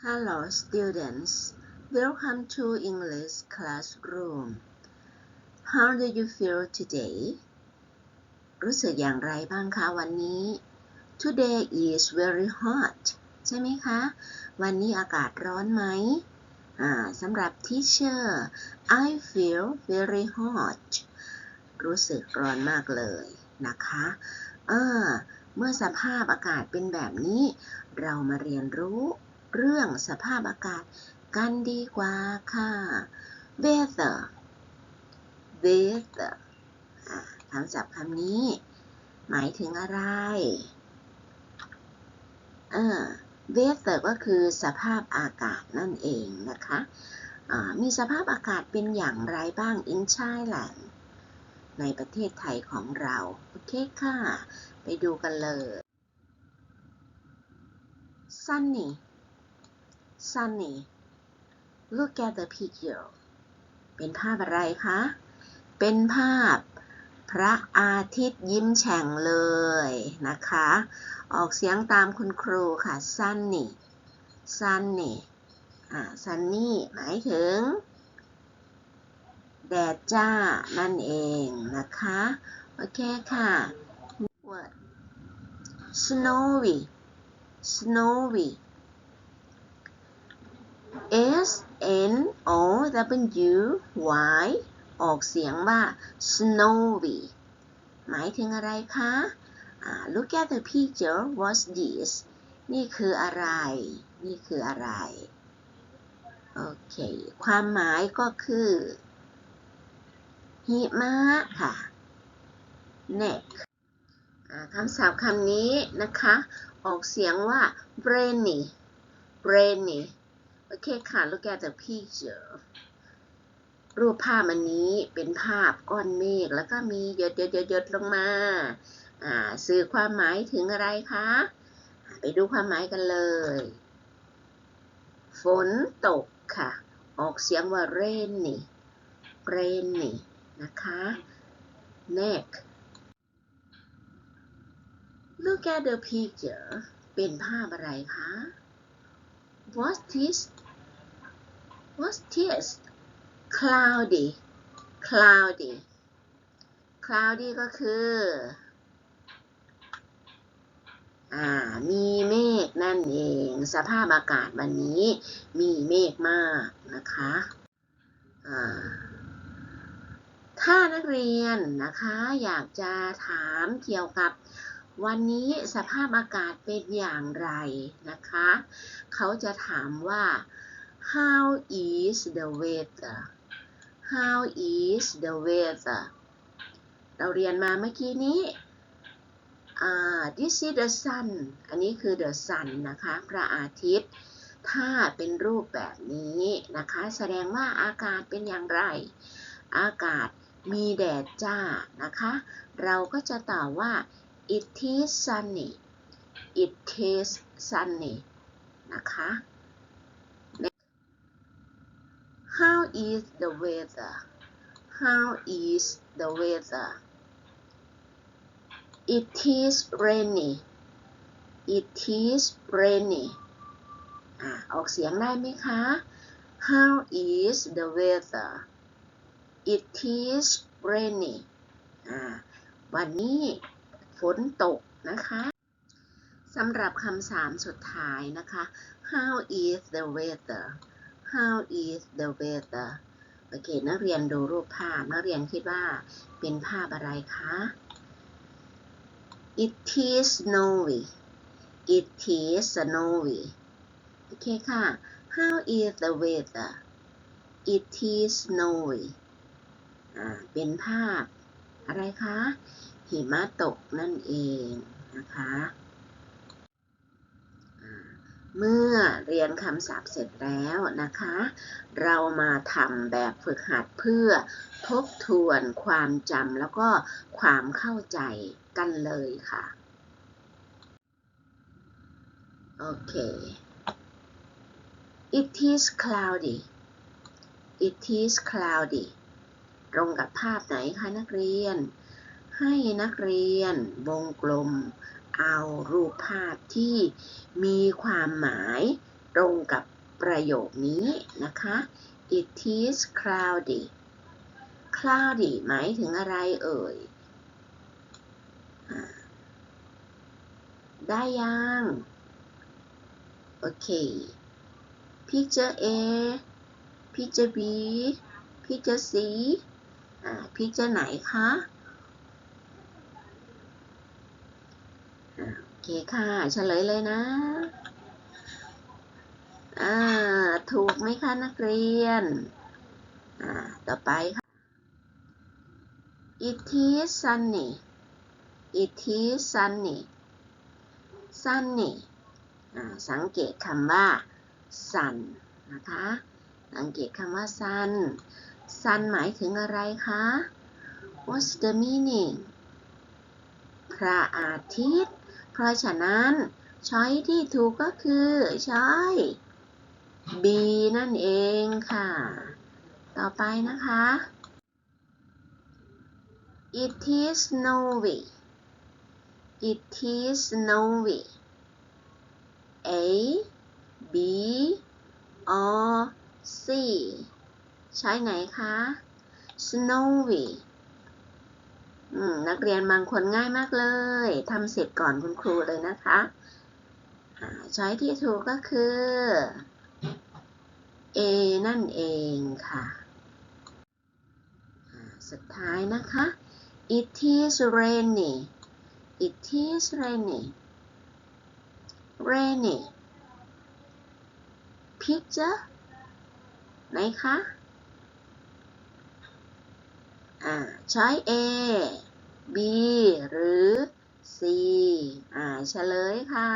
Hello students welcome to English classroom How do you feel today รู้สึกอย่างไรบ้างคะวันนี้ Today is very hot ใช่ไหมคะ วันนี้อากาศร้อนไหมอ่าสำหรับ teacher I feel very hot รู้สึกร้อนมากเลยนะคะอ่าเมื่อสภาพอากาศเป็นแบบนี้ เรามาเรียนรู้ เรื่องสภาพอากาศกันดีกว่าค่ะ weather weather อ่าคำศัพท์คำนี้ หมายถึงอะไรเออ weather ก็คือสภาพอากาศนั่นเองนะคะมีสภาพอากาศเป็นอย่างไรบ้าง in Thailand ในประเทศไทยของเรา โอเคค่ะ ไปดูกันเลย sunny sunny look at the picture เป็นภาพอะไรคะ เป็นภาพพระอาทิตย์ยิ้มแฉ่งเลยนะคะ ออกเสียงตามคุณครูค่ะ sunny sunny อ่า sunny หมายถึง แดดจ้า นั่นเองนะคะ โอเคค่ะ word snowy snowy S N O W Y ออกเสียงว่า snowy หมายถึงอะไรคะ look at the picture what's this นี่คืออะไร นี่คืออะไร โอเค ความหมายก็คือ หิมะค่ะ neck คำศัพท์คำนี้นะคะ ออกเสียงว่า rainy rainy โอเคค่ะ look at the picture รูปภาพอันนี้เป็นภาพก้อนเมฆแล้วก็มีหยดหยดหยดหยดลงมา อ่า สื่อความหมายถึงอะไรคะ ไปดูความหมายกันเลย ฝนตกค่ะ ออกเสียงว่า rainy rainy นะคะ neck look at the picture เป็นภาพอะไรคะ what's this what's this cloudy cloudy cloudy ก็คืออ่ามีเมฆนั่นเอง สภาพอากาศวันนี้มีเมฆมากนะคะอ่าถ้านักเรียนนะคะอยากจะถามเกี่ยวกับ วันนี้สภาพอากาศเป็นอย่างไรนะคะ เขาจะถามว่า how is the weather how is the weather เราเรียนมาเมื่อกี้นี้อ่า this is the sun อันนี้คือ the sun นะคะ พระอาทิตย์ ถ้าเป็นรูปแบบนี้นะคะ แสดงว่าอากาศเป็นอย่างไร อากาศมีแดดจ้านะคะ เราก็จะตอบว่า it is sunny it is sunny นะคะ how is the weather how is the weather it is rainy it is rainy อ่าออกเสียงได้ไหมคะ how is the weather it is rainy อ่าวันนี้ ฝนตกนะคะสำหรับคำสามสุดท้ายนะคะ how is the weather how is the weather โอเค นักเรียนดูรูปภาพ นักเรียนคิดว่าเป็นภาพอะไรคะ it is snowy it is snowy โอเคค่ะ how is the weather it is snowy อ่าเป็นภาพอะไรคะ หิมะตกนั่นเองนะคะเมื่อเรียนคำศัพท์เสร็จแล้วนะคะ เรามาทำแบบฝึกหัดเพื่อทบทวนความจำแล้วก็ความเข้าใจกันเลยค่ะ โอเค it is cloudy it is cloudy ตรงกับภาพไหนคะนักเรียน ให้นักเรียนวงกลม เอารูปภาพที่มีความหมายตรงกับประโยคนี้นะคะ it is cloudy cloudy หมายถึงอะไรเอ่ย ได้ยัง โอเค picture A picture B picture C อ่า picture ไหนคะอ่าโอ เคค่ะเฉลยเลยนะ อ่า ถูกไหมคะนักเรียน อ่า ต่อไปค่ะ it is sunny it is sunny sunny อ่าสังเกตคำว่า sun นะคะ สังเกตคำว่า sun sun หมายถึงอะไรคะ what's the meaning พระอาทิตย์ เพราะฉะนั้น ใช้ที่ถูกก็คือใช้ B นั่นเองค่ะ ต่อไปนะคะ It is snowy It is snowy A B or C ใช้ไหนคะ snowy นักเรียนบางคนง่ายมากเลยทำเสร็จก่อนคุณครูเลยนะคะช้อยที่ถูกก็คือ A นั่นเองค่ะ สุดท้ายนะคะ It is rainy It is rainy rainy picture ไหนคะ อ่าช้ A B หรือ C อ่าเฉลยค่ะ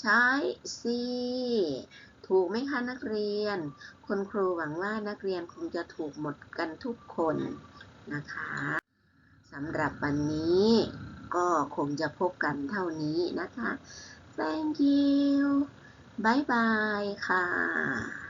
ใช้ C ถูกไหมคะนักเรียน คุณครูหวังว่านักเรียนคงจะถูกหมดกันทุกคนนะคะสำหรับวันนี้ก็คงจะพบกันเท่านี้นะคะ thank you บายบายค่ะ